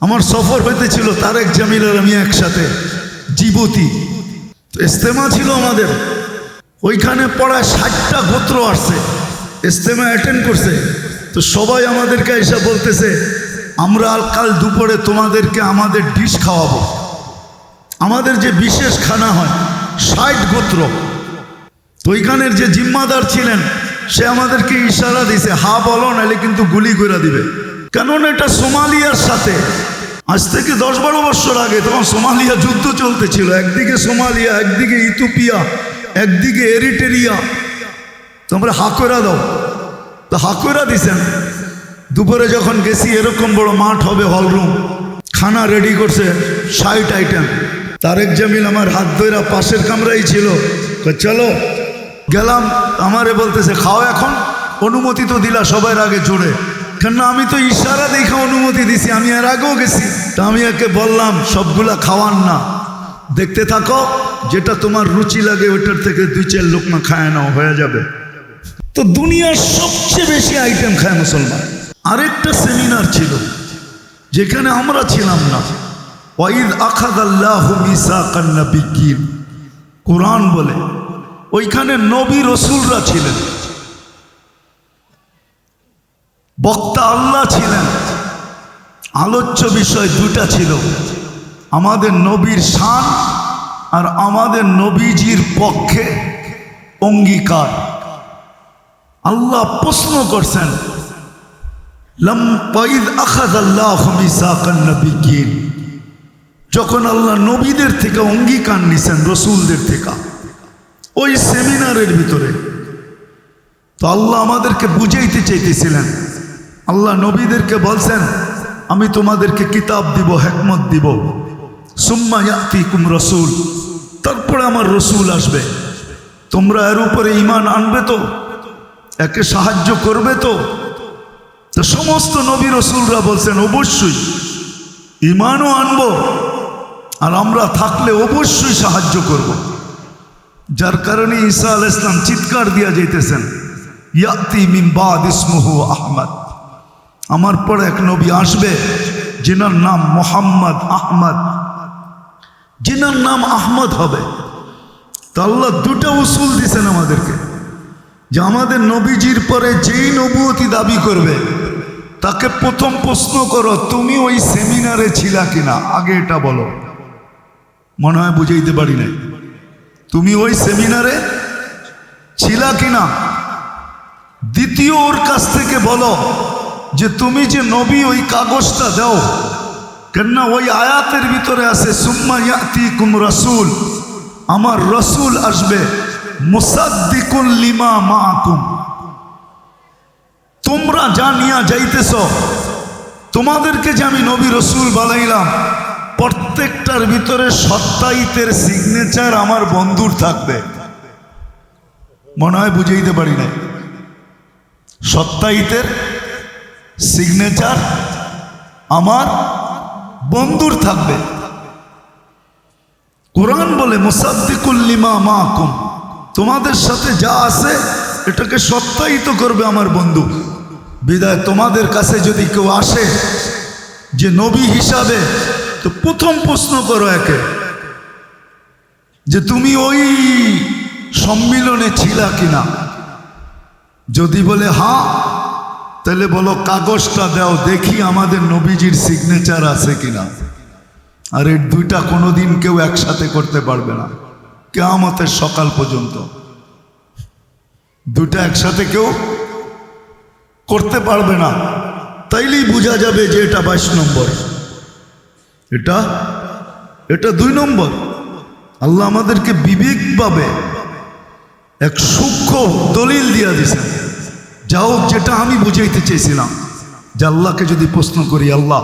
আমার সফর হইতেছিল তারেক জামিল আর আমি একসাথে, জীবতী। ইস্তেমা ছিল আমাদের। ওইখানে পড়ায় ষাটটা গোত্র আসছে ইস্তেমা অ্যাটেন্ড করছে। তো সবাই আমাদেরকে এসে বলতেছে, আমরা আর কাল দুপুরে তোমাদেরকে আমাদের ডিশ খাওয়াবো। আমাদের যে বিশেষ খানা হয়, ষাট গোত্র। তো ওইখানের যে জিম্মাদার ছিলেন, সে আমাদেরকে ইশারা দিছে, হা, বলো, নাহলে কিন্তু গুলি করে দিবে। কেননা এটা সোমালিয়ার সাথে। আজ থেকে দশ বারো বছর আগে তখন সোমালিয়া যুদ্ধ চলতেছিল। একদিকে সোমালিয়া, একদিকে ইথোপিয়া একদিকে এরিটেরিয়া। তোমরা হাকোরা দাও। তো হাকোরা দিছেন। দুপুরে যখন গেছি, এরকম বড় মাঠ হবে হলরুম খানা রেডি করছে ষাট আইটেম তারেক জামিল আমার হাত ধইরা পাশের কামরাই ছিল। চলো। গেলাম, আমারে বলতেছে, খাও এখন। অনুমতি তো দিলা সবার আগে জোরে। কেন আমি তো ইশারা দেখে অনুমতি দিছি, আমি এর আগেও গেছি। তা আমি একে বললাম, সবগুলা খাওয়ান না। দেখতে থাকো, যেটা তোমার রুচি লাগে ওইটার থেকে দুই চার লোকমা খায় নাও, হয়ে যাবে। তো দুনিয়ার সবচেয়ে বেশি আইটেম খায় মুসলমান। আরেকটা সেমিনার ছিল, যেখানে আমরা ছিলাম না। ওয়াইদ আখাদ আল্লাহ মিসাকান্নবিকিন কোরআন বলে। ওইখানে নবী রসুলরা ছিলেন। বক্তা আল্লাহ ছিলেন। আলোচ্য বিষয় দুটা ছিল। আমাদের নবীর শান আর আমাদের নবীজির পক্ষে অঙ্গীকার। আল্লাহ প্রশ্ন করছেন যখন আল্লাহ নবীদের থেকে অঙ্গীকার নিছেন, রসুলদের থেকে, ওই সেমিনারের ভিতরে। তো আল্লাহ আমাদেরকে বুঝাইতে চাইতেছিলেন আল্লাহ নবীদেরকে বলছেন, আমি তোমাদেরকে কিতাব দিব, হেকমত দিব। সুম্মা ইয়াতিকুম রসুল। তারপরে আমার রসুল আসবে। তোমরা এর উপরে ইমান আনবে তো? একে সাহায্য করবে তো? তো সমস্ত নবী রসুলরা বলছেন, অবশ্যই ইমানও আনব। আর আমরা থাকলে অবশ্যই সাহায্য করব। যার কারণে ঈসা আল ইসলাম চিৎকার দিয়া যাইতেছেন, ইয়াতি মিন বাদ ইসমুহু আহমদ। আমার পর এক নবী আসবে, যেনার নাম মোহাম্মদ আহমদ। যেনার নাম আহমদ হবে। তো আল্লাহ দুটা উসুল দিছেন আমাদেরকে, যে আমাদের নবীজির পরে যেই নবুয়তি দাবি করবে, তাকে প্রথম প্রশ্ন করো, তুমি ওই সেমিনারে ছিলা কিনা? আগে এটা বলো। মনে হয় বুঝাইতে পারি নাই। তুমি ওই সেমিনারে ছিলা কিনা? দ্বিতীয় ওর কাছ থেকে বলো যে তুমি যে নবী ওই কাগজটা দাও। কেননা ওই আয়াতের ভিতরে আছে, সুম্মা ইয়াতিকুম রাসূল। আমার রসুল আসবে মুসাদ্দিকুল লিমা মাআকুম। তোমরা যা নিয়া যাইতেছ, তোমাদেরকে যে আমি নবী রসুল বানাইলাম, প্রত্যেকটার ভিতরে সত্তাইতের সিগনেচার আমার বন্ধুর থাকবে। মনে হয় বুঝাইতে পারি না সত্তাইতের সিগনেচার আমার বন্ধুর থাকবে। কোরআন বলে মুসাদ্দিকুল্লিমা মাকুম। তোমাদের সাথে যা আছে, এটাকে সত্যায়িত করবে আমার বন্ধু। বিদায়, তোমাদের কাছে যদি কেউ আসে, যে নবী হিসাবে, তো প্রথম প্রশ্ন করো একে, যে তুমি ওই সম্মিলনে ছিলা কিনা? যদি বলে হ্যাঁ তাহলে বলো, কাগজটা দাও, দেখি আমাদের নবীজির সিগনেচার আছে কিনা। আর এর দুইটা কোনোদিন কেউ একসাথে করতে পারবে না। কেয়ামতের সকাল পর্যন্ত। দুটা একসাথে কেউ করতে পারবে না। তাইলেই বোঝা যাবে যে এটা বাইশ নম্বর। এটা এটা দুই নম্বর। আল্লাহ আমাদেরকে বিবেক পাবে এক সূক্ষ্ম দলিল দিয়া দিছেন যা হোক যেটা আমি বুঝাইতে চেয়েছিলাম, যে আল্লাহকে যদি প্রশ্ন করি, আল্লাহ,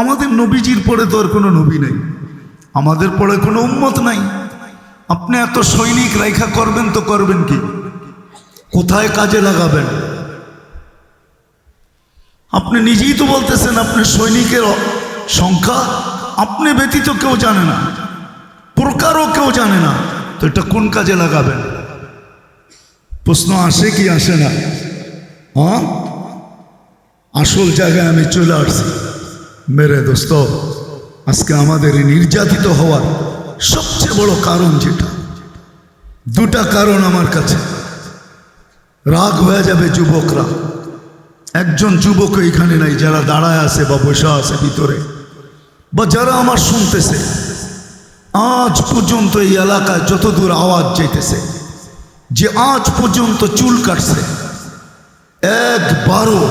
আমাদের নবীজির পরে তো আর কোনো নবী নেই, আমাদের পরে কোনো উম্মত নাই, আপনি এত সৈনিক রেখা করবেন তো করবেন কি? কোথায় কাজে লাগাবেন? আপনি নিজেই তো বলতেছেন আপনি সৈনিকের সংখ্যা আপনি ব্যতীত কেউ জানে না, প্রকারও কেউ জানে না, তো এটা কোন কাজে লাগাবেন? প্রশ্ন আসে কি আসে না? হ্যাঁ? আসল জায়গায় আমি চলে আসছি। মেরে দোস্ত, আজকে আমাদের নির্যাতিত হওয়ার সবচেয়ে বড় কারণ যেটা। দুটা কারণ আমার কাছে। রাগ হয়ে যাবে যুবকরা। একজন যুবক এখানে নাই, যারা দাঁড়ায় আছে বা বসে আছে ভিতরে, বা যারা আমার শুনতেছে, আজ পর্যন্ত এই এলাকায় যতদূর আওয়াজ যেতেছে যে আজ পর্যন্ত চুল কাটছে একবারও।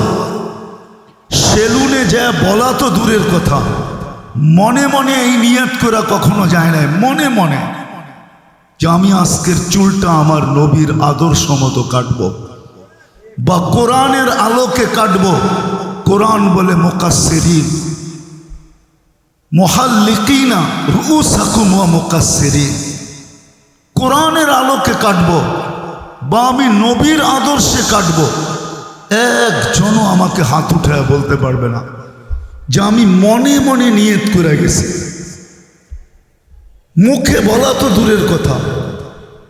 সেলুনে যা বলা তো দূরের কথা। মনে মনে এই নিয়ত করা কখনো যায় না মনে মনে। যে আমি আজকের চুলটা আমার নবীর আদর্শ মতো কাটবো বা কোরআনের আলোকে কাটবো। কোরআন বলে মোকাসেরিন মহাল্লিকিনা রুস হাকুম মোকাসেরিন কোরআনের আলোকে কাটবো বা আমি নবীর আদর্শে কাটবো। একজনও আমাকে হাত উঠায় বলতে পারবে না যে আমি মনে মনে নিয়ত করে গেছি। মুখে বলা তো দূরের কথা।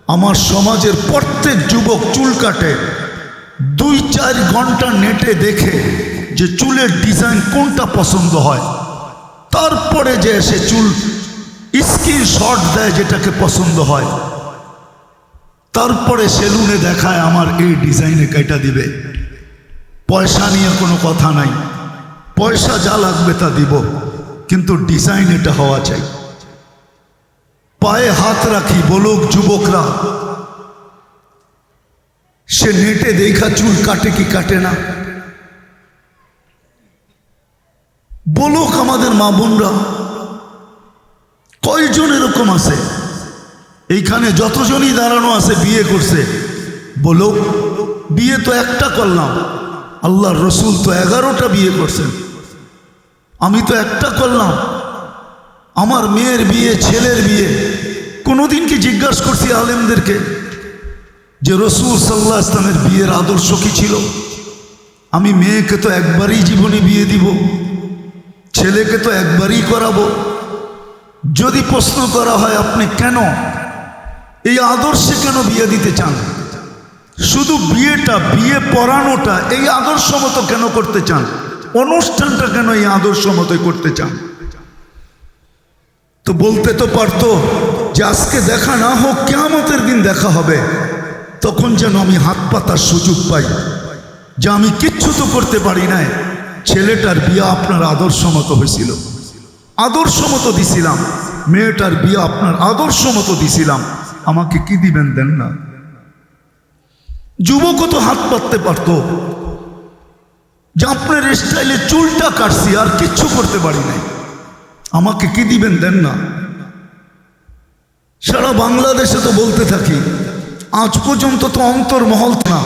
আমার সমাজের প্রত্যেক যুবক চুল কাটে। দুই চার ঘণ্টা নেটে দেখে যে চুলের ডিজাইন কোনটা পছন্দ হয়। তারপরে যে সে চুল স্কিন শট দেয় যেটাকে পছন্দ হয়। তারপরে সেলুনে দেখায় আমার এই ডিজাইনে কেটা দিবে। পয়সা নিয়ে কোনো কথা নাই। পয়সা যা লাগবে তা দিব, কিন্তু ডিজাইন এটা হওয়া চাই। পায়ে হাত রাখি বলুক যুবকরা, সে নেটে দেখা চুল কাটে কি কাটে না? বলুক আমাদের মা বোনরা, কয়জন এরকম আছে? এইখানে যতজনই দাঁড়ানো আছে, বিয়ে করছে, বলুক, বিয়ে তো একটা করলাম। আল্লাহর রসুল তো এগারোটা বিয়ে করছেন। আমি তো একটা করলাম। আমার মেয়ের বিয়ে, ছেলের বিয়ে। কোনোদিন কি জিজ্ঞাসা করছি আলেমদেরকে যে রসুল সাল্লাহ ইসলামের বিয়ের আদর্শ কি ছিল? আমি মেয়েকে তো একবারই জীবনে বিয়ে দিব, ছেলেকে তো একবারই করাবো। যদি প্রশ্ন করা হয়, আপনি কেন? এই আদর্শে কেন বিয়ে দিতে চান? শুধু বিয়েটা, বিয়ে পড়ানোটা, এই আদর্শ মতো কেন করতে চান? অনুষ্ঠানটা কেন এই আদর্শ মতোই করতে চান? তো বলতে তো পারতো যে আজকে দেখা না হোক কেমতের দিন দেখা হবে। তখন যেন আমি হাত পাতার সুযোগ পাই যে আমি কিচ্ছু তো করতে পারি নাই। ছেলেটার বিয়ে আপনার আদর্শ মতো হয়েছিল। আদর্শ মতো দিছিলাম। মেয়েটার বিয়ে আপনার আদর্শ মতো দিছিলাম। আমাকে কি দিবেন দেন না? যুবকও তো হাত পাততে পারতো। যে আপনার স্টাইলে চুলটা কাটছি, আর কিচ্ছু করতে পারি নাই। আমাকে কি দিবেন দেন না? সারা বাংলাদেশে তো বলতে থাকি, আজ পর্যন্ত তো অন্তর্মহল না।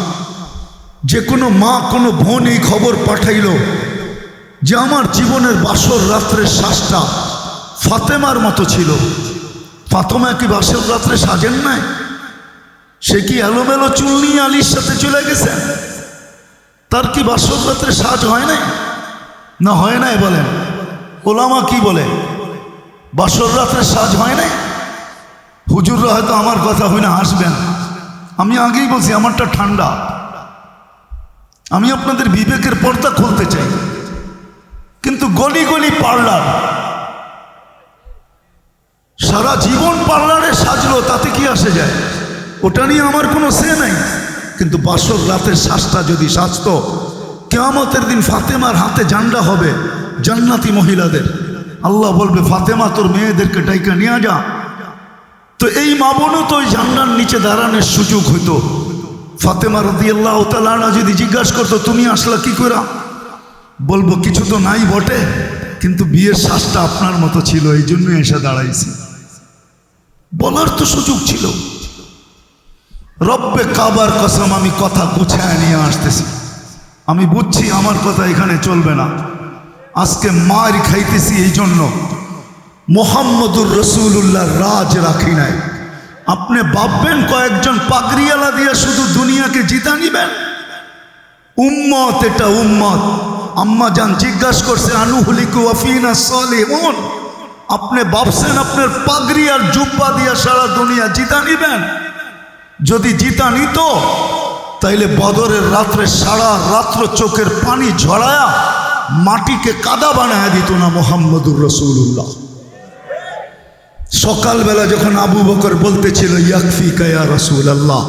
যে কোনো মা, কোনো বোন এই খবর পাঠাইল যে আমার জীবনের বাসর রাত্রের শ্বাসটা ফাতেমার মতো ছিল। ফাতেমা কি বাসর রাত্রে সাজেন নাই? সে কি এলোমেলো চুল নিয়ে আলীর সাথে চলে গেছে? তার কি বাসর রাত্রে সাজ হয় নাই? না হয় নাই বলেন। ওলামা কি বলে? বাসর রাত্রে সাজ হয় নাই? হুজুররা হয়তো আমার কথা হই না হাসবেন। আমি আগেই বলছি, আমারটা ঠান্ডা। আমি আপনাদের বিবেকের পর্দা খুলতে চাই। কিন্তু গলি গলি পার্লার। সারা জীবন পার্লারে সাজলো, তাতে কি আসে যায়? ওটা নিয়ে আমার কোনো সে নাই। কিন্তু বাসর রাতের শ্বাসটা যদি সাজত, কেয়ামতের দিন ফাতেমার হাতে জান্ডা হবে জান্নাতি মহিলাদের। আল্লাহ বলবে, ফাতেমা, তোর মেয়েদেরকে ডাইকা নিয়ে যা। তো এই মা বোনও তো ওই ঝান্ডার নিচে দাঁড়ানোর সুযোগ হইতো। ফাতেমা রদি আল্লাহ তালানা যদি জিজ্ঞাসা করতো, তুমি আসলা কি করা বলব, কিছু তো নাই বটে, কিন্তু বিয়ের শ্বাসটা আপনার মতো ছিল এই জন্যই এসে দাঁড়াইছি। বলার তো সুযোগ ছিল। রব্বে কাবার কসম, আমি কথা গুছায় নিয়ে আসতেছি। আমি বুঝছি আমার কথা এখানে চলবে না। আজকে মার খাইতেছি এই জন্য। মোহাম্মদুর রসুল্লাহ রাজ রাখি নাই। আপনি ভাববেন কয়েকজন পাগরিয়ালা দিয়ে শুধু দুনিয়াকে জিতা নিবেন? উম্মত, এটা উম্মত। আম্মা যান জিজ্ঞাসা করছে, আনুহলিকু আফিনা সলিমুন আপনি ভাবছেন আপনার পাগড়ি আর জুব্বা দিয়া সারা দুনিয়া জিতা নিবেন? যদি জিতা নিত, তাইলে বদরের রাত্রে সারা রাত্র চোখের পানি ঝরায়া মাটিকে কাদা বানায় দিত না মোহাম্মদুর রসুল্লাহ সকালবেলা যখন আবু বকর বলতেছিল ইয়াকফি কায়া রসুল আল্লাহ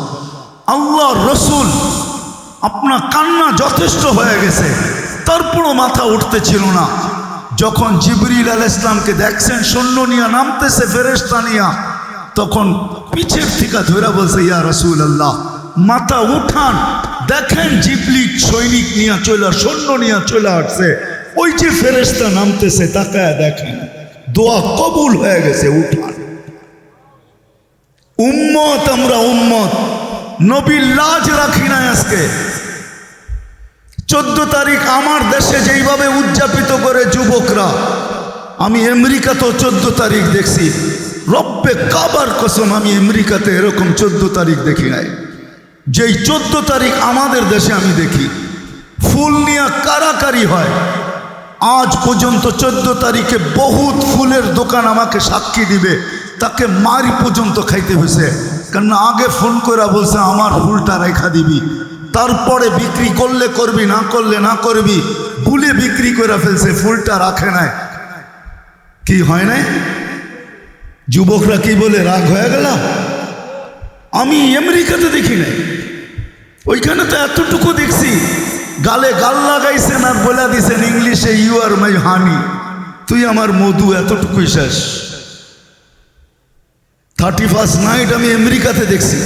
আল্লাহ রসুল, আপনার কান্না যথেষ্ট হয়ে গেছে। তারপরও মাথা উঠতেছিল না। যখন জিবরিল আল ইসলামকে দেখছেন, সৈন্য নিয়ে নামতেছে ফেরেস্তা নিয়া তখন পিছের থেকে ধরে বলছে, ইয়া রসুল আল্লাহ মাথা উঠান। দেখেন জিপলি সৈনিক নিয়ে চলে, সৈন্য নিয়ে চলে আসছে। ওই যে ফেরেস্তা নামতেছে, তাকায় দেখেন, দোয়া কবুল হয়ে গেছে, উঠান। উম্মত, আমরা উম্মত। নবীর লাজ রাখি না আজকে। চোদ্দ তারিখ আমার দেশে যেইভাবে উদযাপিত করে যুবকরা, আমি আমেরিকাতেও চোদ্দ তারিখ দেখছি। রব্বে কাবার কসম আমি আমেরিকাতে এরকম চোদ্দ তারিখ দেখি নাই। যেই চোদ্দ তারিখ আমাদের দেশে আমি দেখি, ফুল নিয়ে কারাকারি হয়। আজ পর্যন্ত চোদ্দ তারিখে বহুত ফুলের দোকান আমাকে সাক্ষী দিবে, তাকে মারি পর্যন্ত খাইতে হয়েছে কেন আগে ফোন করে বলছে, আমার ফুলটা রেখা দিবি। তারপরে বিক্রি করলে করবি, না করলে না করবি। ভুলে বিক্রি করে ফেলছে, ফুলটা রাখে নাই। কি হয় নাই? যুবকরা কি বলে, রাগ হয়ে গেল আমি আমেরিকাতে দেখি নাই। ওইখানে তো এতটুকু দেখছি, গালে গাল লাগাইছেন আর বলে দিছেন ইংলিশে ইউ আর মাই হানি তুই আমার মধু, এতটুকুই শেষ। থার্টি ফার্স্ট নাইট আমি আমেরিকাতে দেখছি।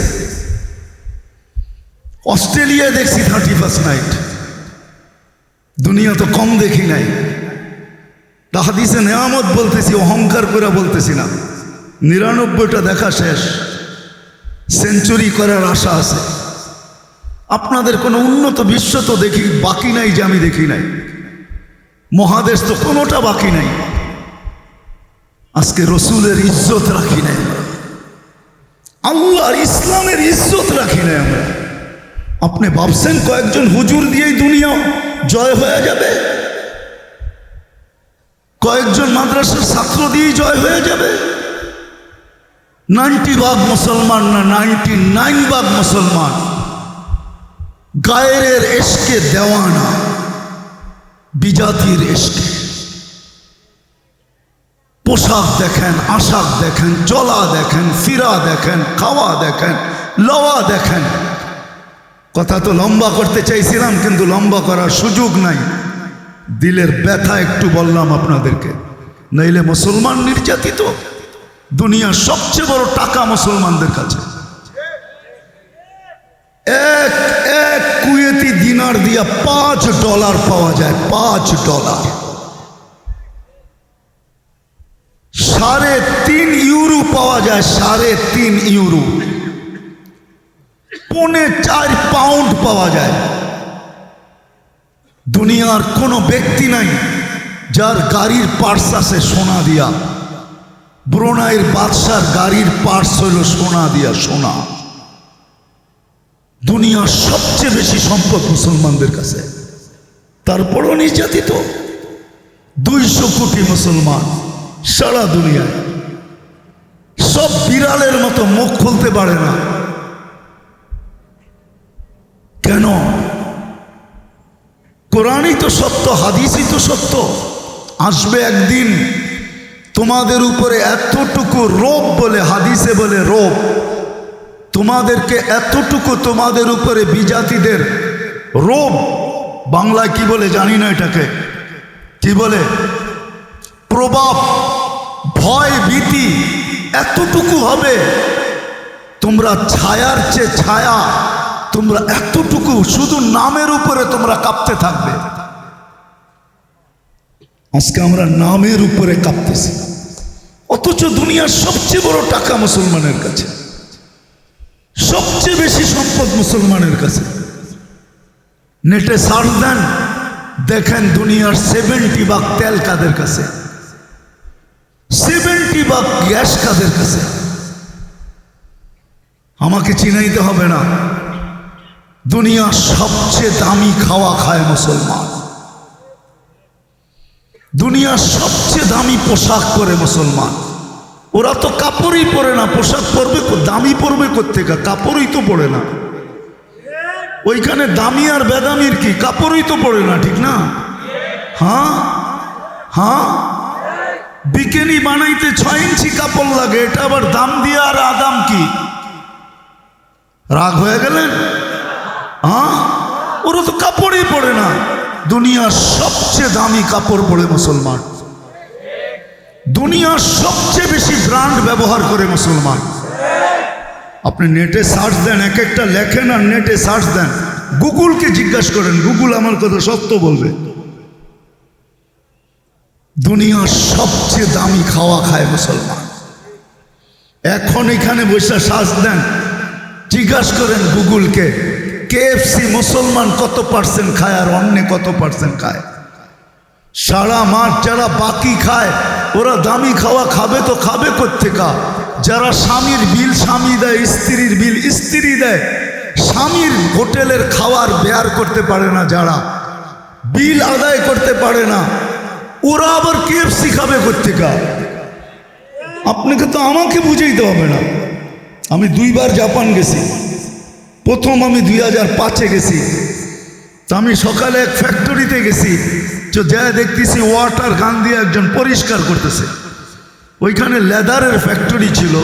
অস্ট্রেলিয়ায় দেখছি থার্টি ফার্স্ট নাইট দুনিয়া তো কম দেখি নাই। হাদিসে নেয়ামত বলতেছি, অহংকার করে বলতেছি না। নিরানব্বইটা দেখা শেষ। সেঞ্চুরি করার আশা আছে। আপনাদের কোনো উন্নত বিশ্ব তো দেখি, বাকি নাই যে আমি দেখি নাই। মহাদেশ তো কোনোটা বাকি নাই। আজকে রসুলের ইজ্জত রাখি নাই আমরা। আল্লাহর ইসলামের ইজ্জত রাখি নাই আমরা। আপনি ভাবছেন কয়েকজন হুজুর দিয়েই দুনিয়া জয় হয়ে যাবে? কয়েকজন মাদ্রাসার ছাত্র দিয়েই জয় হয়ে যাবে? নাইনটি ভাগ মুসলমান না নাইনটি নাইন ভাগ মুসলমান? গায়ের এসকে দেওয়ানা, বিজাতির এসকে। পোশাক দেখেন, আশাক দেখেন, চলা দেখেন, ফিরা দেখেন, খাওয়া দেখেন, লওয়া দেখেন। কথা তো লম্বা করতে চাইছিলাম, কিন্তু লম্বা করার সুযোগ নাই। দিলের ব্যথা একটু বললাম আপনাদেরকে। নইলে মুসলমান নির্যাতিত। দুনিয়ার সবচেয়ে বড় টাকা মুসলমানদের কাছে। এক এক কুয়েতি দিনার দিয়া পাঁচ ডলার পাওয়া যায়, পাঁচ ডলার। সাড়ে তিন ইউরো পাওয়া যায়, সাড়ে তিন ইউরো। পৌনে চার পাউন্ড পাওয়া যায়। দুনিয়ার কোনো ব্যক্তি নাই যার গাড়ির পার্স আছে সোনা দিয়া। ব্রোনাইয়ের বাদশার গাড়ির পার্স হইল সোনা দিয়া সোনা। দুনিয়ার সবচেয়ে বেশি সম্পদ মুসলমানদের কাছে। তারপরও নির্যাতিত। দুইশো কোটি মুসলমান সারা দুনিয়ায়। সব বিড়ালের মতো মুখ খুলতে পারে না। কেন? কোরআনই তো সত্য, হাদিসই তো সত্য। আসবে একদিন তোমাদের উপরে এতটুকু রোপ বলে, হাদিসে বলে রোপ, তোমাদেরকে এতটুকু তোমাদের উপরে বিজাতিদের রোপ, বাংলায় কি বলে জানি না এটাকে, কি বলে? প্রভাব, ভয়, ভীতি এতটুকু হবে, তোমরা ছায়ার চেয়ে ছায়া, তোমরা এতটুকু শুধু নামের উপরে তোমরা কাঁপতে থাকবে। আজকে আমরা নামের উপরে কাঁপতেছি। অথচ দুনিয়ার সবচেয়ে বড় টাকা মুসলমানের কাছে। সবচেয়ে বেশি সম্পদ মুসলমানের কাছে। নেটে সার্চ দেন, দেখেন দুনিয়ার সেভেন্টি ভাগ তেল কাদের কাছে? সেভেন্টি ভাগ গ্যাস কাদের কাছে? আমাকে চিনাইতে হবে না। দুনিয়ার সবচেয়ে দামি খাওয়া খায় মুসলমান। দুনিয়ার সবচেয়ে দামি পোশাক পরে মুসলমান। ওরা তো কাপড়ই পরে না, পোশাক পরবে দামি পরবে কোথেকে কাপড়ই তো পরে না। ওইখানে দামি আর বেদামির কি? কাপড়ই তো পরে না, ঠিক না? হ্যাঁ? হ্যাঁ? বিকেনি বানাইতে ছয় ইঞ্চি কাপড় লাগে, এটা আবার দাম দিয়ে আর আদাম কি? রাগ হয়ে গেলেন? হ্যাঁ? ওরা তো কাপড়ই পরে না। দুনিয়ার সবচেয়ে দামি কাপড় পরে মুসলমান। দুনিয়ার সবচেয়ে বেশি ব্র্যান্ড ব্যবহার করে মুসলমান। আপনি নেটে সার্চ দেন, এক একটা লেখেন আর নেটে সার্চ দেন। গুগলকে জিজ্ঞাসা করেন, গুগল আমার কথা সত্য বলবে? দুনিয়ার সবচেয়ে দামি খাওয়া খায় মুসলমান। এখন এখানে বসে শ্বাস দেন, জিজ্ঞাসা করেন গুগলকে কেএফসি মুসলমান কত পার্সেন্ট খায় আর অন্য কত পার্সেন্ট খায়? সারা মাঠ যারা বাকি খায়, ওরা দামি খাওয়া খাবে তো খাবে কোথেকা যারা স্বামীর বিল স্বামী দেয়, স্ত্রীর বিল স্ত্রী দেয়, স্বামীর হোটেলের খাওয়ার বেয়ার করতে পারে না যারা, বিল আদায় করতে পারে না, ওরা আবার কেএফসি খাবে কোথেকা আপনাকে তো আমাকে বুঝাইতে হবে না। আমি দুইবার জাপান গেছি। প্রথম আমি দুই হাজার পাঁচে গেছি। তো আমি সকালে এক ফ্যাক্টরিতে গেছি, তো যা দেখতেছি ওয়াটার গান দিয়ে একজন পরিষ্কার করতেছে। ওইখানে লেদারের ফ্যাক্টরি ছিল,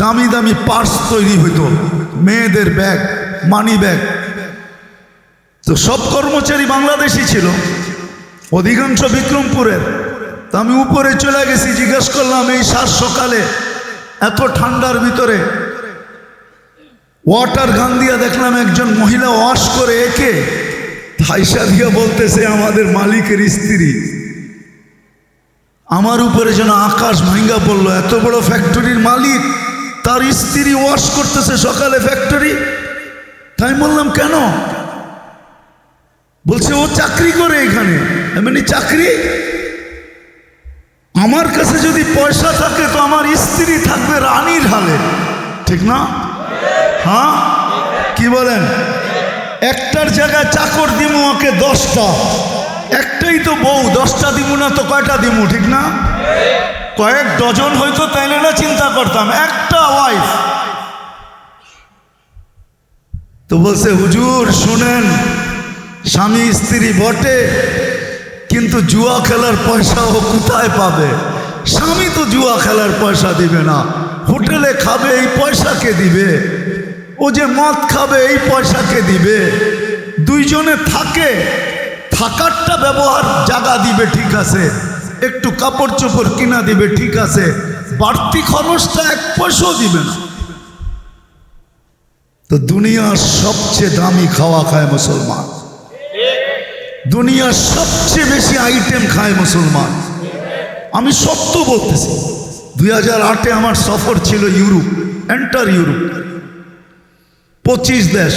দামি দামি পার্স তৈরি হইতো, মেয়েদের ব্যাগ মানি ব্যাগ তো সব কর্মচারী বাংলাদেশি ছিল, অধিকাংশ বিক্রমপুরের। তো আমি উপরে চলে গেছি, জিজ্ঞেস করলাম, এই সাত সকালে এত ঠান্ডার ভিতরে ওয়াটার গান দিয়া দেখলাম একজন মহিলা ওয়াশ করে একে। হাইসা দিয়া বলতেছে, আমাদের মালিকের স্ত্রী। আমার উপরে যেন আকাশ ভাঙ্গা পড়ল, এত বড় ফ্যাক্টরির মালিক, তার স্ত্রী ওয়াশ করতেছে সকালে ফ্যাক্টরি তাই বললাম, কেন? বলছে, ও চাকরি করে এখানে। এমনি চাকরি? আমার কাছে যদি পয়সা থাকে তো আমার স্ত্রী থাকবে রানীর হালে। ঠিক না? হ্যাঁ? কি বলেন? একটার জায়গায় চাকর দিমু, ওকে দশটা। একটাই তো বউ, দশটা দিমু না তো কয়টা দিমু, ঠিক না? কয়েক ডজন হয়তো তাইলে না চিন্তা করতাম, একটা ওয়াইফ তো বলছে, হুজুর, শুনেন, স্বামী, স্ত্রী বটে, কিন্তু জুয়া খেলার পয়সা ও কোথায় পাবে? স্বামী তো জুয়া খেলার পয়সা দিবে না। হোটেলে খাবে, এই পয়সাকে দিবে? ও যে মদ খাবে, এই পয়সাকে দিবে। দুইজনে থাকে, থাকারটা ব্যবহার জাগা দিবে, ঠিক আছে। একটু কাপড় চোপড় কিনা দিবে, ঠিক আছে। বাড়তি খরচটা এক পয়সাও দিবে না। তো দুনিয়ার সবচেয়ে দামি খাওয়া খায় মুসলমান। দুনিয়ার সবচেয়ে বেশি আইটেম খায় মুসলমান। আমি সত্য বলতেছি, দুই হাজার আটে আমার সফর ছিল ইউরোপ এন্টার ইউরোপ। পঁচিশ দেশ।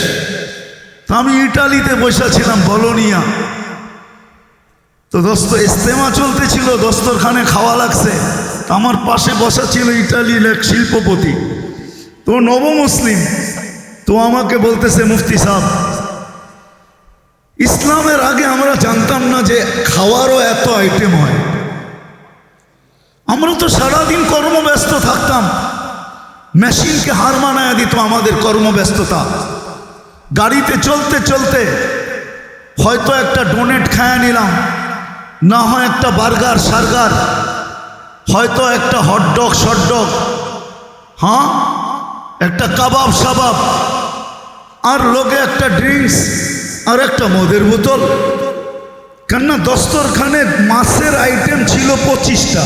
আমি ইটালিতে বসেছিলাম, বলনিয়া। তো দোস্ত ইস্তেমা চলতেছিল, দস্তরখানে খাওয়া লাগছে। আমার পাশে বসা ছিল ইটালির এক শিল্পপতি। তো নব মুসলিম। তো আমাকে বলতেছে, মুফতি সাহেব, ইসলামের আগে আমরা জানতাম না যে খাওয়ারও এত আইটেম হয়। আমরা তো সারাদিন কর্মব্যস্ত থাকতাম। মেশিনকে হার মানায় দিত আমাদের কর্মব্যস্ততা। গাড়িতে চলতে চলতে হয়তো একটা ডোনেট খায়া নিলাম, না হয় একটা বার্গার, সার্গার, হয়তো একটা হটডগ শটডগ হ্যাঁ? একটা কাবাব, সাবাব, আর লোকে একটা ড্রিঙ্কস আর একটা মদের বোতল। কেননা দস্তরখানে মাছের আইটেম ছিল পঁচিশটা।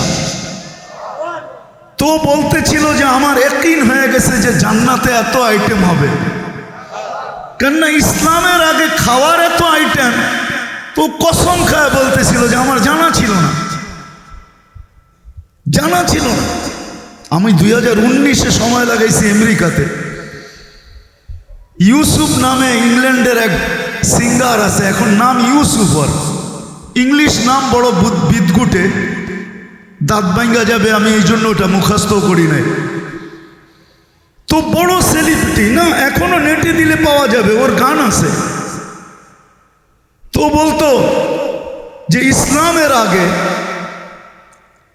তো বলতেছিল যে আমার একদিন হয়ে গেছে যে জান্নাতে এত আইটেম হবে। কেননা ইসলামের আগে খাওয়ার এত আইটেম তো কসম খায় বলতেছিল যে আমার জানা ছিল না। জানা ছিল না। আমি দুই হাজার উনিশে সময় লাগাইছি আমেরিকাতে। ইউসুফ নামে ইংল্যান্ডের এক সিঙ্গার আছে, এখন নাম ইউসুফ ইংলিশ নাম বড় বুদ- বিদগুটে দাঁত ভাঙ্গা যাবে, আমি এই জন্য ওটা মুখস্থ করি নাই। তো বড় সেলিব্রিটি না, এখনও নেটে দিলে পাওয়া যাবে, ওর গান আছে। তো বলতো যে ইসলামের আগে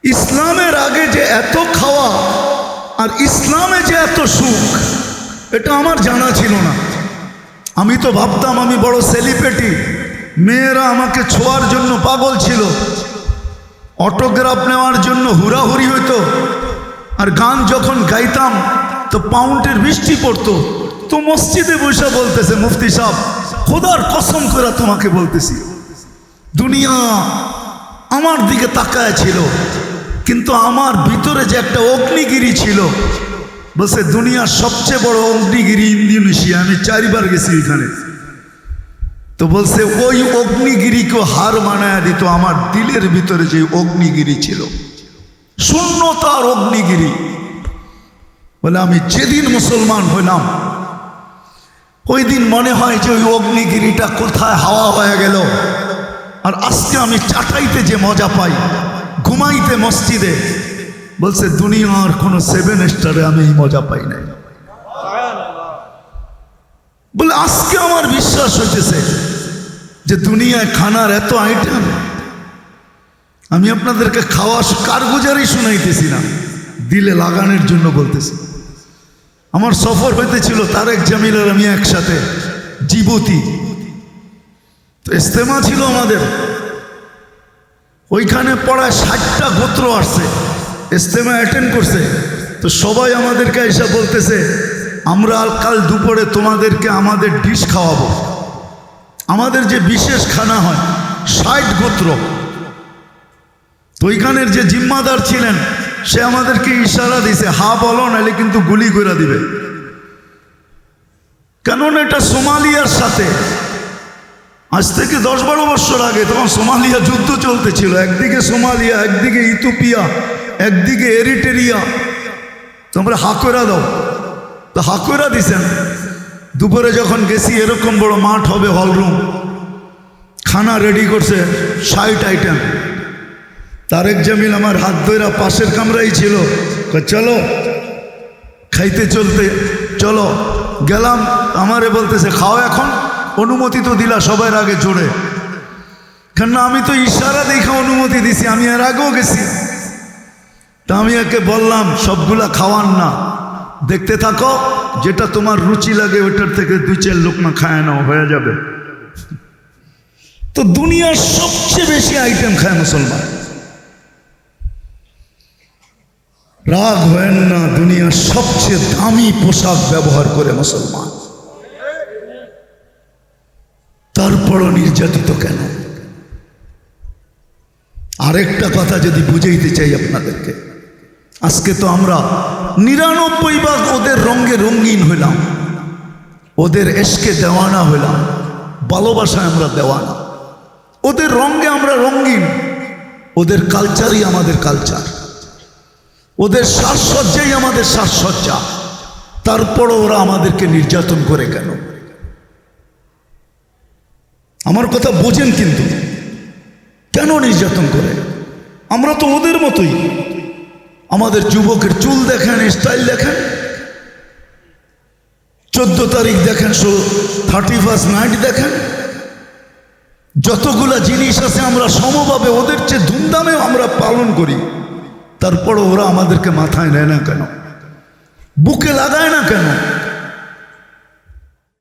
ইসলামের আগে যে এত খাওয়া আর ইসলামে যে এত সুখ, এটা আমার জানা ছিল না। আমি তো ভাবতাম আমি বড় সেলিব্রিটি মেয়েরা আমাকে ছোঁয়ার জন্য পাগল ছিল। অটোগ্রাফ নেওয়ার জন্য হুড়াহুড়ি হইতো। আর গান যখন গাইতাম, তো পাউন্ডের বৃষ্টি পড়তো। তো মসজিদে বসে বলতেছে, মুফতি সাহেব, খোদার কসম করে তোমাকে বলতেছি, দুনিয়া আমার দিকে তাকায় ছিল, কিন্তু আমার ভিতরে যে একটা অগ্নিগিরি ছিল, বলছে, দুনিয়ার সবচেয়ে বড় অগ্নিগিরি ইন্দোনেশিয়া, আমি চারিবার গেছি এখানে। তো বলছে, ওই অগ্নিগিরিকে হার মানায় দিত, আমার দিলের ভিতরে যে অগ্নিগিরি ছিল। শূন্যতার অগ্নিগিরি। বলে, আমি যেদিন মুসলমান হইলাম, ওই দিন মনে হয় যে ওই অগ্নিগিরিটা কোথায় হাওয়া হয়ে গেল। আর আজকে আমি চাটাইতে যে মজা পাই, ঘুমাইতে মসজিদে, বলছে, দুনিয়ার কোনো সেভেন স্টারে আমি এই মজা পাই নাই। বলে, আজকে আমার বিশ্বাস হইতেছে যে দুনিয়ায় খানার এত আইটেম আমি আপনাদেরকে খাওয়া কারগুজারই শুনাইতেছি না দিলে লাগানোর জন্য বলতেছি। আমার সফর হইতেছিল তারেক জামিল আর আমি একসাথে, জীবতী। তো ইস্তেমা ছিল আমাদের। ওইখানে পড়ায় ষাটটা গোত্র আসছে ইস্তেমা অ্যাটেন্ড করছে। তো সবাই আমাদেরকে এসে বলতেছে, আমরা কাল দুপুরে তোমাদেরকে আমাদের ডিশ খাওয়াবো। আমাদের যে বিশেষ খানা হয়, ষাট গোত্র। তো ওইখানের যে জিম্মাদার ছিলেন, সে আমাদেরকে ইশারা দিছে, হা, বলো, নাহলে কিন্তু গুলি করে দিবে। কেননা এটা সোমালিয়ার সাথে। আজ থেকে দশ বারো বছর আগে তখন সোমালিয়া যুদ্ধ চলতেছিল। একদিকে সোমালিয়া, একদিকে ইথোপিয়া একদিকে এরিটেরিয়া। তোমরা হাকরা দাও। তো হাকরা দিছেন দুপুরে যখন গেছি, এরকম বড় মাঠ হবে হলরুম খানা রেডি করছে ষাট আইটেম তারেক জামিল আমার হাত ধরা পাশের কামরাই ছিল। চলো, খাইতে চলতে, চলো। গেলাম, আমারে বলতেছে, খাও এখন, অনুমতি তো দিলা সবার আগে জোরে। কেন আমি তো ইশারা দেখে অনুমতি দিছি, আমি এর আগেও গেছি। তা আমি একে বললাম, সবগুলা খাওয়ান না। দেখতে থাকো, যেটা তোমার রুচি লাগে, ওটার থেকে দুই চার লোকমা খায় নাও, হয়ে যাবে। তো দুনিয়ার সবচেয়ে বেশি আইটেম খায় মুসলমান। রাগ হয়েন না, দুনিয়ার সবচেয়ে দামি পোশাক ব্যবহার করে মুসলমান। তারপরও নির্যাতিত কেন? আরেকটা কথা যদি বুঝাইতে চাই আপনাদেরকে। আজকে তো আমরা নিরানব্বই ভাগ ওদের রঙ্গে রঙিন হইলাম। ওদের এসকে দেওয়ানা হইলাম। ভালোবাসায় আমরা দেওয়ানা। ওদের রঙ্গে আমরা রঙ্গিন ওদের কালচারই আমাদের কালচার ওদের সাজসজ্জাই আমাদের সাজসজ্জা। তারপরও ওরা আমাদেরকে নির্যাতন করে কেন? আমার কথা বোঝেন কিন্তু। কেন নির্যাতন করে? আমরা তো ওদের মতোই। আমাদের যুবকের চুল দেখেন স্টাইল দেখেন। চোদ্দ তারিখ দেখেন শো থার্টি ফার্স্ট নাইট দেখেন। যতগুলা জিনিস আছে আমরা সমভাবে, ওদের চেয়ে ধুমধামে আমরা পালন করি। তারপর ওরা আমাদেরকে মাথায় নেয় না কেন? বুকে লাগায় না কেন?